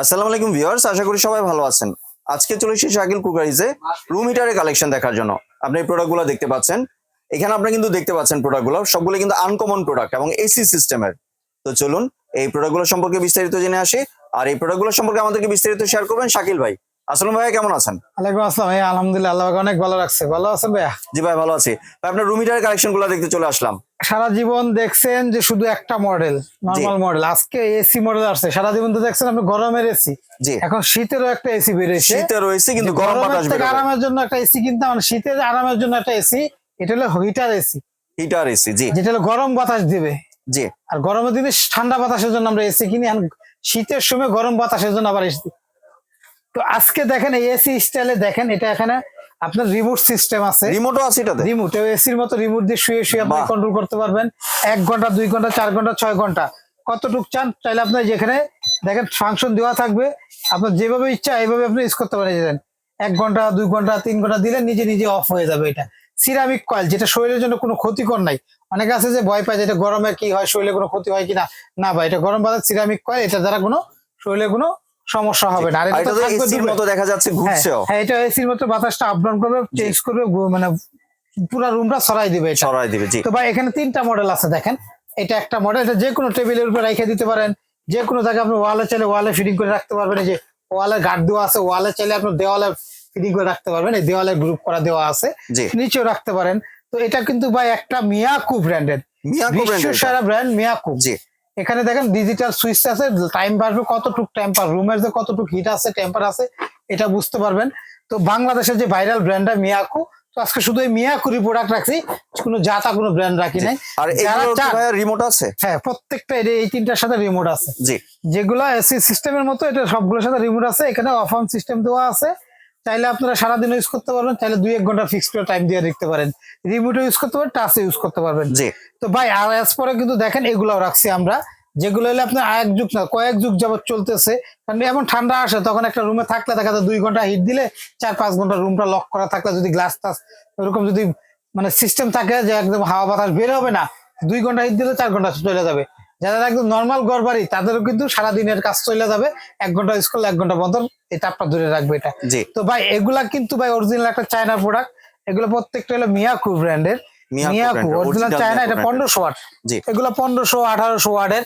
আসসালামু আলাইকুম ভিউয়ার্স আশা করি সবাই ভালো আছেন। আজকে চলে এসেছি শাকিল কুকারিজে রুম হিটারের কালেকশন দেখার জন্য। আপনি এই প্রোডাক্টগুলো দেখতে পাচ্ছেন। এখানে আপনি কিন্তু দেখতে পাচ্ছেন প্রোডাক্টগুলো সবগুলো কিন্তু আনকমন প্রোডাক্ট এবং এসি সিস্টেমের তো চলুন এই প্রোডাক্টগুলো সম্পর্কে বিস্তারিত জেনে আসি। আর এই প্রোডাক্টগুলো সম্পর্কে আমাদেরকে বিস্তারিত শেয়ার করবেন শাকিল ভাই। আসসালাম ভাইয়া কেমন আছেন? ওয়ালাইকুম আসসালাম ভাই আলহামদুলিল্লাহ আল্লাহ অনেক ভালো রাখছে। ভালো আছেন ভাইয়া? জি ভাই ভালো আছি। ভাই আপনার রুম হিটারের কালেকশনগুলো দেখতে চলে আসলাম। সারা জীবন দেখছেন যে শুধু একটা মডেল নর্মাল মডেল আজকে এসি মডেল আসছে। সারা জীবন তো দেখছেন আপনি গরমের এসি এখন শীতেরও একটা এসি বেরিয়েছে শীতে রয়েছে কিন্তু গরম বাতাস থেকে আরামের জন্য একটা এসি কিনতাম মানে শীতের আরামের জন্য একটা এসি এটা হলো হিটার এসি হিটার এসি জি। যেটা হলো গরম বাতাস দিবে। জি। আর গরমের দিনে ঠান্ডা বাতাসের জন্য আমরা এসি কিনি। আর শীতের সময় গরম বাতাসের জন্য আবার এসি তো আজকে দেখেন এসি স্টাইলে দেখেন এটা এখানে আপনার রিমোট সিস্টেম আছে। রিমোটও আছে এটাতে? রিমোট এসির মতো রিমোট দিয়ে শুয়ে শুয়ে আপনি কন্ট্রোল করতে পারবেন। এক ঘণ্টা দুই ঘণ্টা চার ঘণ্টা ছয় ঘণ্টা। কতটুক চান চাইলে আপনার যেখানে দেখেন ফাংশন দেওয়া থাকবে আপনার যেভাবে ইচ্ছা এইভাবে আপনি ইউজ করতে পারেন এক ঘণ্টা দুই ঘণ্টা তিন ঘণ্টা দিলে নিজে নিজে অফ হয়ে যাবে এটা। সিরামিক কয়েল যেটা শরীরের জন্য কোনো ক্ষতিকর নাই। অনেকে আছে যে ভয় পায় যেটা গরমে কি হয় শরীরে কোনো ক্ষতি হয় কিনা? না ভাই এটা গরম বাজার সিরামিক কয়েল এটা দ্বারা কোনো শরীরে কোনো সমস্যা হবে না। আর এটা তো এসির মতো দেখা যাচ্ছে হ্যাঁ, ঘুরছেও। হ্যাঁ এটা এসির মতো বাতাসটা আপ ডাউন করবে চেঞ্জ করবে মানে পুরো রুমটা সরাই দিবে এটা। সরাই দিবে জি। তো ভাই এখানে তিনটা মডেল আছে দেখেন। এটা একটা মডেল এটা যে কোনো টেবিলের উপর রেখে দিতে পারেন। যে কোনো জায়গায় আপনি ওয়ালে চাইলে ওয়ালে ফিটিং করে রাখতে পারবেন। এই যে ওয়ালে গার্ড দেওয়া আছে ওয়ালে চাইলে আপনি দেওয়ালে ফিটিং করে রাখতে পারবেন। এই দেওয়ালে গ্রুপ করা দেওয়া আছে। নিচেও রাখতে পারেন। তো এটা কিন্তু ভাই একটা মিয়াকু ব্র্যান্ডের মিয়াকো ব্র্যান্ডের সেরা ব্র্যান্ড মিয়াকু জি। এখানে দেখেন ডিজিটাল সুইচ আছে টাইম বাড়বে কতটুক টেম্পার রুমের যে কতটুক হিট আছে টেম্পার আছে এটা বুঝতে পারবেন। তো বাংলাদেশের যে ভাইরাল ব্র্যান্ডটা মিয়াকু তো আজকে শুধু এই মিয়াকুরি প্রোডাক্ট রাখছি কোনো জাতা কোনো ব্র্যান্ড রাখি নাই। আর রিমোট আছে? হ্যাঁ প্রত্যেকটা এর এই তিনটার সাথে রিমোট আছে। জি। যেগুলো এসি সিস্টেমের মতো এটা সবগুলোর সাথে রিমোট আছে। এখানে অফ অন সিস্টেম দেওয়া আছে। চাইলে আপনারা সারাদিন ইউজ করতে পারবেন চাইলে দুই এক ঘণ্টা ফিক্স করে টাইম দিয়ে রাখতে পারেন। রিমোটও ইউজ করতে পারেন টাচে ইউজ করতে পারবেন। জি। তো ভাই আর এস পরে কিন্তু দেখেন এগুলাও রাখছি আমরা। যেগুলো হলে আপনার এক যুগ না কয়েক যুগ যাবত চলতেছে। কারণ এমন ঠান্ডা আসে তখন একটা রুমে থাকলে দেখা যায় দুই ঘণ্টা হিট দিলে চার পাঁচ ঘণ্টা রুমটা লক করা থাকলে যদি গ্লাস টাস এরকম যদি মানে সিস্টেম থাকে যে একদম হাওয়া বাতাস বের হবে না দুই ঘণ্টা হিট দিলে চার ঘণ্টা চলে যাবে। যারা একদম নর্মাল ঘর বাড়ি তাদেরও কিন্তু সারাদিনের কাজ চলে যাবে। এক ঘণ্টা ইউজ করলে এক ঘণ্টা বন্ধ এই তাপটা দূরে রাখবে এটা। তো ভাই এগুলা কিন্তু ভাই অরিজিনাল একটা চায়না প্রোডাক্ট এগুলো প্রত্যেকটা হলো মিয়াকু ব্র্যান্ডের মিয়াকো অরিজিনাল চায়না এটা পনেরোশো ওয়াট। এগুলো পনেরোশো আঠারোশো ওয়ার্ডের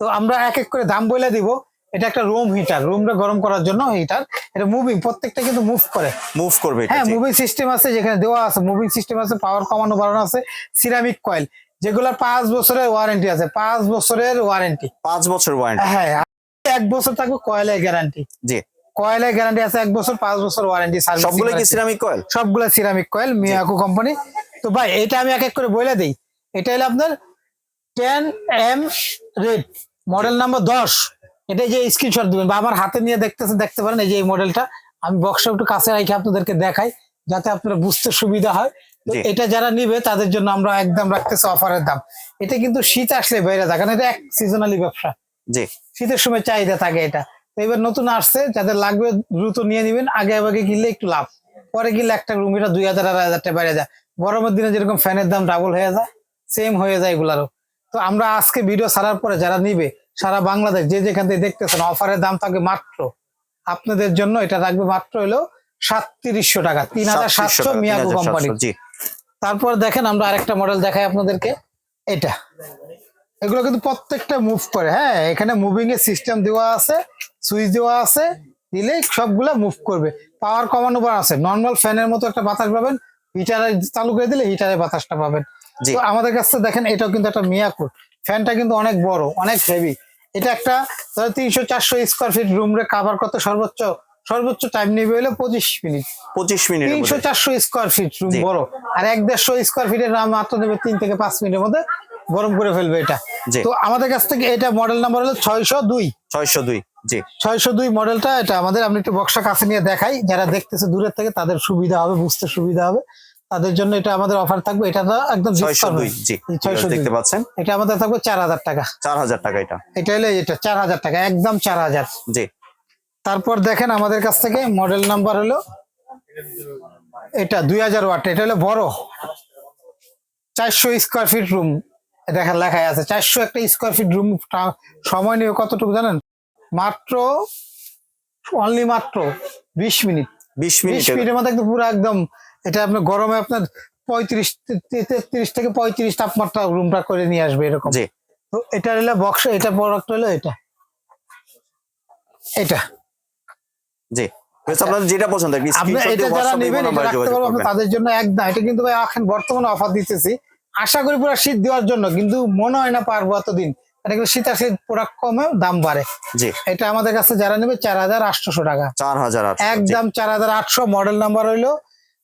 তো আমরা এক এক করে দাম বলে দিব। এটা একটা রুম হিটার রুমটা গরম করার জন্য হিটার এটা মুভিং প্রত্যেকটা কিন্তু মুভ করে। মুভ করবে হ্যাঁ। মুভিং সিস্টেম আছে যেখানে দেওয়া আছে মুভিং সিস্টেম আছে পাওয়ার কমানো বাড়ানো আছে সিরামিক কয়েল যেগুলোর পাঁচ বছরের ওয়ারেন্টি আছে পাঁচ বছরের ওয়ারেন্টি পাঁচ বছর ওয়ারেন্টি হ্যাঁ এক বছর থাকবে কয়েলের গ্যারান্টি জি। কয়েলের গ্যারান্টি আছে এক বছর পাঁচ বছর ওয়ারেন্টি সার্ভিস সবগুলো কি সিরামিক কয়েল সবগুলো সিরামিক কয়েল মিয়াকো কোম্পানি তো ভাই এটা আমি এক এক করে বলে দিই। এটা হলো আপনার ten M red model number দশ। এটা যে স্ক্রিনশট দিবেন বা আমার হাতে নিয়ে দেখতেছেন দেখতে পারেন এই যে এই মডেলটা আমি বক্সে একটু কাছে রেখে আপনাদেরকে দেখাই যাতে আপনারা বুঝতে সুবিধা হয়। এটা যারা নিবে তাদের জন্য আমরা একদম রাখতেছি অফারের দাম। এটা কিন্তু শীত আসলে বাইরে যায় কারণ এটা এক সিজনালি ব্যবসা। জি। শীতের সময় চাহিদা থাকে এটা। তো এবার নতুন আসছে যাদের লাগবে দ্রুত নিয়ে নিবেন আগে আগে কিনলে একটু লাভ। পরে কিনলে একটা রুম এটা দুই হাজার আড়াই হাজার টাকা বেড়ে যায়। গরমের দিনে যেরকম ফ্যানের দাম ডাবল হয়ে যায় সেম হয়ে যায় এগুলারও। তো আমরা আজকে ভিডিও ছাড়ার পরে যারা নিবে সারা বাংলাদেশ যে যেখান থেকে দেখতেছেন অফারের দাম থাকবে মাত্র। আপনাদের জন্য এটা রাখবে মাত্র হলো সাতত্রিশশো টাকা তিন হাজার সাতশো মিয়াগো 3700 কোম্পানি তারপর দেখেন আমরা আরেকটা মডেল দেখাই আপনাদেরকে। এটা। এগুলো কিন্তু প্রত্যেকটা মুভ করে হ্যাঁ? এখানে মুভিং এর সিস্টেম দেওয়া আছে সুইচ দেওয়া আছে দিলে সবগুলা মুভ করবে। পাওয়ার কমানো আছে নর্মাল ফ্যানের মতো একটা বাতাস পাবেন হিটারে চালু করে দিলে হিটারে বাতাসটা পাবেন। তো আমাদের কাছে দেখেন এটাও কিন্তু একটা মিয়াকুর ফ্যানটা কিন্তু অনেক বড় অনেক হেভি এটা একটা ধরো তিনশো চারশো স্কোয়ার ফিট রুম রে কাভার করতে সর্বোচ্চ সর্বোচ্চ টাইম নেবে হলো পঁচিশ মিনিট পঁচিশ মিনিট তিনশো চারশো স্কোয়ার ফিট রুম বড়। আর এক দেড়শো স্কোয়ার ফিটের নাম মাত্র নেবে তিন থেকে পাঁচ মিনিটের মধ্যে গরম করে ফেলবে এটা। তো আমাদের কাছ থেকে এটা মডেল নাম্বার হলো ছয়শো দুই। ছয়শো দুই জি। ছয়শো দুই মডেলটা এটা আমাদের আমি একটু বক্সা কাছে নিয়ে দেখাই। যারা দেখতেছে দূরের থেকে তাদের সুবিধা হবে বুঝতে সুবিধা হবে। তাদের জন্য এটা আমাদের অফার থাকবে। এটা তো একদম ছয়শো দুই জি ছয়শো দুই। দেখতে পাচ্ছেন। এটা আমাদের থাকবে চার হাজার টাকা। চার হাজার টাকা এটা। এটা হলো এটা চার হাজার টাকা একদম চার হাজার। জি। তারপর দেখেন আমাদের কাছ থেকে মডেল নাম্বার হলো এটা দুই হাজার ওয়াট এটা হলো বড়। চারশো স্কোয়ার ফিট রুম দেখেন লেখায় আছে চারশো একটা স্কোয়ার ফিট রুম সময় নিয়ে কতটুকু জানেন? মাত্র অনলি মাত্র বিশ মিনিট। বিশ বিশ মিনিট মিনিটের মধ্যে একদম পুরো একদম এটা আপনার গরমে আপনার পঁয়ত্রিশ তেত্রিশ থেকে পঁয়ত্রিশ তাপমাত্রা রুমটা করে নিয়ে আসবে এরকম। তো এটা হলো বক্স এটা প্রোডাক্ট হলো এটা। এটা। জি। যেটা পছন্দ একটি আপনি screenshot এটা যারা নেবেন ইমো এটা নাম্বারে রাখতে যোগাযোগ পারব আমরা করবেন। তাদের জন্য একদম এটা কিন্তু ভাই এখন বর্তমানে অফার দিতেছি। আশা করি পুরো শীত দেওয়ার জন্য কিন্তু মনে হয় না পারব এতদিন। এটা শীত প্রোডাক্ট কমে দাম বাড়ে। জি। এটা আমাদের কাছে যারা নেবে চার হাজার আটশোশো টাকা। চার হাজার একদম চার হাজার আটশো মডেল নাম্বার হইল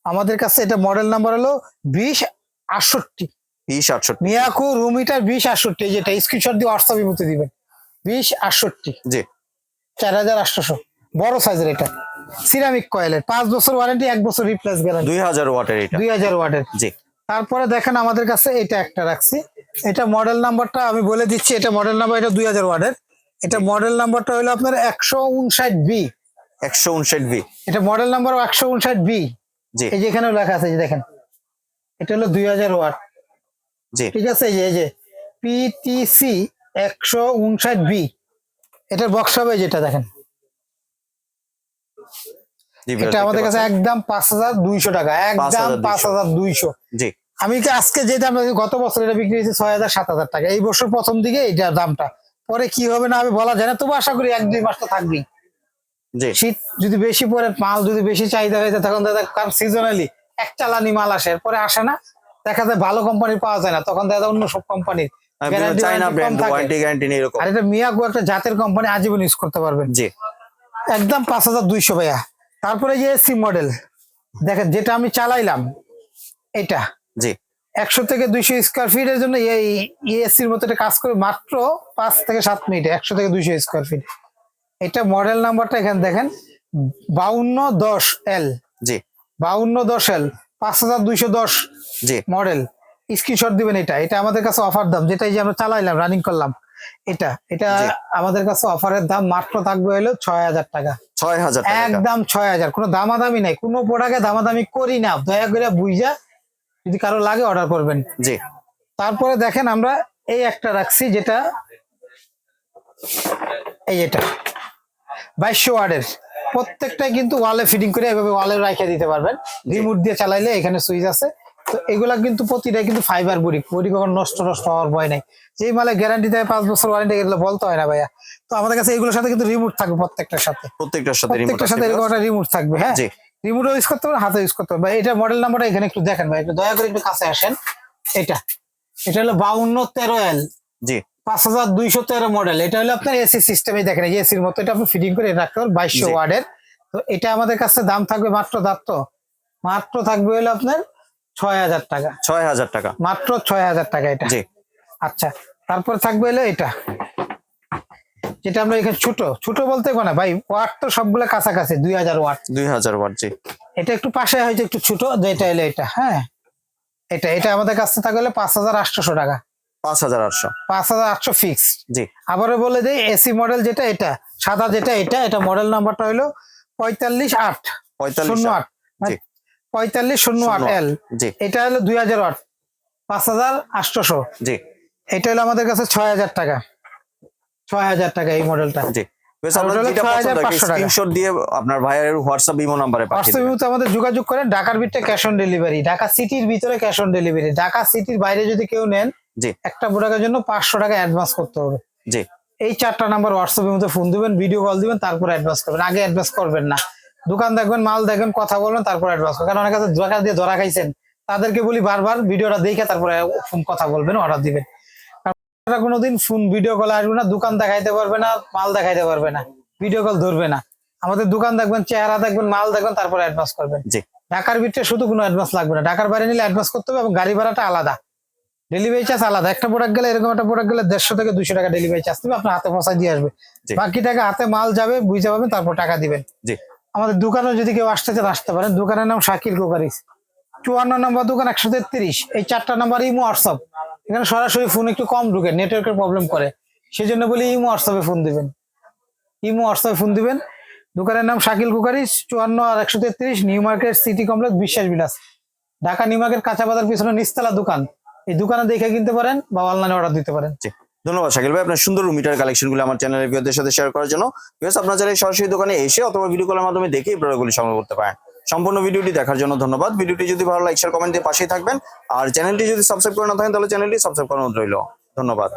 আমাদের কাছে এটা মডেল নাম্বার হলো বিশ আটষট্টি। বিশ আটষট্টি। মিয়াকু রুমিটার বিশ আটষট্টি যেটা স্ক্রিনশট দিয়ে হোয়াটসঅ্যাপে মতো দিবেন। বিশ আটষট্টি। জি। চার হাজার আটশোশো। বড় সাইজের এটা। সিরামিক কয়েলের পাঁচ বছর ওয়ারেন্টি এক বছর রিপ্লেস গ্যারান্টি দুই হাজার ওয়াটের এটা। দুই হাজার ওয়াটের। জি। তারপরে দেখেন আমাদের কাছে এটা একটা রাখছি। এটা মডেল নাম্বারটা আমি বলে দিচ্ছি এটা মডেল নাম্বার এটা দুই হাজার ওয়াটের। এটা মডেল নাম্বারটা হলো আপনার একশো উনষাট বি। একশো উনষাট বি। এটা মডেল নাম্বার একশো উনষাট বি। জি। এই যে এখানেও লেখা আছে যে দেখেন। এটা হলো দুই হাজার ওয়াট। জি। ঠিক আছে এই যে পিটিসি একশো উনষাট বি এটার বক্স হবে যেটা দেখেন। এটা আমাদের কাছে একদম পাঁচ হাজার দুইশো টাকা একদম পাঁচ হাজার দুইশো। জি। আমি আজকে যেটা আমরা গত বছর এটা বিক্রি হয়েছে ছয় হাজার সাত হাজার টাকা। এই বছর প্রথম দিকে এটার দামটা। পরে কি হবে না আমি বলা যায় না তবু আশা করি এক দুই মাস তো থাকবেই। শীত যদি বেশি পরে মাল যদি বেশি চাহিদা হয়ে যায় তখন দাদা কারণ সিজনালি এক চালানি মাল আসে পরে আসে না। দেখা যায় ভালো কোম্পানি পাওয়া যায় না তখন দাদা অন্য সব কোম্পানির আর এটা মিয়াগো একটা জাতের কোম্পানি আজীবন ইউজ করতে পারবেন। জি। একদম পাঁচ হাজার দুইশো ভাইয়া। তারপরে যে এসি মডেল দেখেন যেটা আমি চালাইলাম এটা। জি। একশো থেকে দুইশো স্কোয়ার ফিটের জন্য এই এসির মতো কাজ করে মাত্র পাঁচ থেকে সাত মিনিট একশো থেকে দুইশো স্কোয়ার ফিট এটা মডেল নাম্বারটা এখানে দেখেন। বাউন্ন দশ এল জি। বাউন্ন দশ এল পাঁচ হাজার দুইশো দশ জি। মডেল স্ক্রিনশট দিবেন এটা। এটা আমাদের কাছে অফার দাম। যেটা এই যে আমরা চালাইলাম রানিং করলাম। এটা। এটা আমাদের কাছে অফারের দাম মাত্র থাকবে হলো ছয় হাজার টাকা। ছয় হাজার একদম ছয় হাজার। কোনো দামাদামি নাই। কোনো প্রোডাক্টে দামাদামি করি না। দয়া করে বুঝা যদি কারও লাগে অর্ডার করবেন। জি। তারপরে দেখেন আমরা এই একটা রাখছি যেটা এই এটা। বাইশশো ওয়ার্ডের। প্রত্যেকটাই কিন্তু ওয়ালে ফিটিং করে এভাবে ওয়ালে রাখে দিতে পারবেন। রিমোট দিয়ে চালাইলে এখানে সুইচ আছে। তো এগুলা কিন্তু প্রতিটা কিন্তু ফাইবার বডি বডি কখনো নষ্ট নষ্ট হওয়ার ভয় নাই। যেই মালে গ্যারান্টি দেয় পাঁচ বছর ওয়ারেন্টি এগুলো বলতে হয় না ভাইয়া। তো আমাদের কাছে এগুলোর সাথে কিন্তু রিমোট থাকবে প্রত্যেকটার সাথে। প্রত্যেকটার সাথে প্রত্যেকটার সাথে এরকম একটা রিমোট থাকবে হ্যাঁ? রিমোট ইউজ করতে পারবেন হাতে ইউজ করতে পারবেন ভাই এটা মডেল নাম্বারটা এখানে একটু দেখেন ভাই একটু দয়া করে একটু কাছে আসেন। এটা। এটা হলো বাউন্ন তেরো এল জি। পাঁচ হাজার দুইশো তেরো মডেল এটা হলো আপনার এসি সিস্টেমে দেখেন এসির মতো। এটা আপনি ফিটিং করে রাখতে পারেন বাইশশো ওয়ার্ডের তো এটা আমাদের কাছে দাম থাকবে মাত্র দাম তো। মাত্র থাকবে হলো আপনার ছয় হাজার টাকা। ছয় হাজার টাকা। মাত্র ছয় হাজার টাকা এটা। জি। আচ্ছা তারপর থাকবে হলো এটা। যেটা আমরা এখানে ছোট। ছোট বলতে না ভাই ওয়াট তো সবগুলো কাছাকাছি দুই হাজার ওয়াট দুই হাজার ওয়াট জি। এটা একটু পাশে হয়েছে একটু ছোট যেটা এলো এটা হ্যাঁ। এটা এটা আমাদের কাছে থাকলে পাঁচ হাজার আটশোশো টাকা। পাঁচ হাজার আটশো। পাঁচ হাজার আটশো ফিক্স জি। আবারও বলে দেই এসি মডেল যেটা এটা সাদা যেটা এটা এটা মডেল নাম্বারটা হলো পঁয়তাল্লিশ আট পঁয়তাল্লিশ শূন্য আট। পঁয়তাল্লিশ শূন্য আট এল জি। এটা হলো দুই হাজার আট। পাঁচ হাজার আটশোশো জি। এটা হলো আমাদের কাছে ছয় হাজার টাকা। ছয় হাজার টাকা এই মডেলটা জি। আপনার ওটা হলো যেটা পছন্দ 6500 টাকা। স্ক্রিনশট দিয়ে আপনার ভাইয়ের হোয়াটসঅ্যাপ ইমো নাম্বারে পাঠিয়ে বাস্তবে আমাদের যোগাযোগ করেন। ঢাকার ভিতরে ক্যাশ অন ডেলিভারি ঢাকা সিটির ভিতরে ক্যাশ অন ডেলিভারি ঢাকা সিটির বাইরে যদি কেউ নেন জি। একটা প্রোডাক্টের জন্য পাঁচশো টাকা অ্যাডভান্স করতে হবে। জি। এই চারটা নাম্বার হোয়াটসঅ্যাপের মধ্যে ফোন দিবেন ভিডিও কল দিবেন তারপর অ্যাডভান্স করবেন। আগে অ্যাডভান্স করবেন না। দোকান দেখবেন মাল দেখবেন কথা বলবেন তারপর অ্যাডভান্স করবেন। কারণ অনেক কাছে টাকা দিয়ে ধরা খাইছেন। তাদেরকে বলি বারবার ভিডিওটা দেখে তারপরে ফোন কথা বলবেন অর্ডার দিবেন। কোনোদিন ফোন ভিডিও কল আসবে না দোকান দেখাইতে পারবে না মাল দেখাইতে পারবে না। ভিডিও কল ধরবে না। আমাদের দোকান দেখবেন চেহারা দেখবেন মাল দেখবেন তারপর অ্যাডভান্স করবেন। জি। ঢাকার ভিতরে শুধু কোনো অ্যাডভান্স লাগবে না। ঢাকার বাইরে নিলে অ্যাডভান্স করতে হবে এবং গাড়ি ভাড়াটা আলাদা। ডেলিভারি চার্জ আলাদা। একটা প্রোডাক্ট গেলে এরকম একটা প্রোডাক্ট গেলে দেড়শো থেকে দুশো টাকা ডেলিভারি চার্জ দেবে আপনার হাতে পৌঁছায় দিয়ে আসবে। বাকি টাকা হাতে মাল যাবে বুঝতে পারবেন তারপর টাকা দিবেন। আমাদের দোকানে যদি কেউ আসতে চান আসতে পারেন। দোকানের নাম শাকিল কোকারিস। চুয়ান্ন নম্বর দোকান একশো তেত্রিশ। এই চারটা নাম্বার ইমো হোয়াটসঅ্যাপ। এখানে সরাসরি ফোন একটু কম ঢুকে নেটওয়ার্কের প্রবলেম করে। সেই জন্য বলি ইমো হোয়াটসঅ্যাপে ফোন দিবেন। ইমো হোয়াটসঅ্যাপে ফোন দিবেন। দোকানের নাম শাকিল কুকারিস চুয়ান্ন আর একশো তেত্রিশ নিউ মার্কেট সিটি কমপ্লেক্স বিশ্বাস বিলাস। ঢাকা নিউ মার্কেট কাঁচা বাজার পিছনে নিস্তালা দোকান। এই দোকানে দেখে কিনতে পারেন বা অনলাইনে অর্ডার দিতে পারেন। ধন্যবাদ শাকিল ভাই। আপনার সুন্দর রুমিটার কালেকশনগুলো আমার চ্যানেলের ভিউয়ারদের সাথে শেয়ার করার জন্য। বিকজ আপনার চাইলে সরাসরি দোকানে এসে অথবা ভিডিও কলের মাধ্যমে দেখে এই প্রোডাক্টগুলি সংগ্রহ করতে পারেন। সম্পূর্ণ ভিডিওটি দেখার জন্য ধন্যবাদ। ভিডিওটি যদি ভালো লাইক শেয়ার কমেন্ট দিয়ে পাশেই থাকবেন। আর চ্যানেলটি যদি সাবস্ক্রাইব করে না থাকেন, তাহলে চ্যানেলটি সাবস্ক্রাইব করানো রইল। ধন্যবাদ।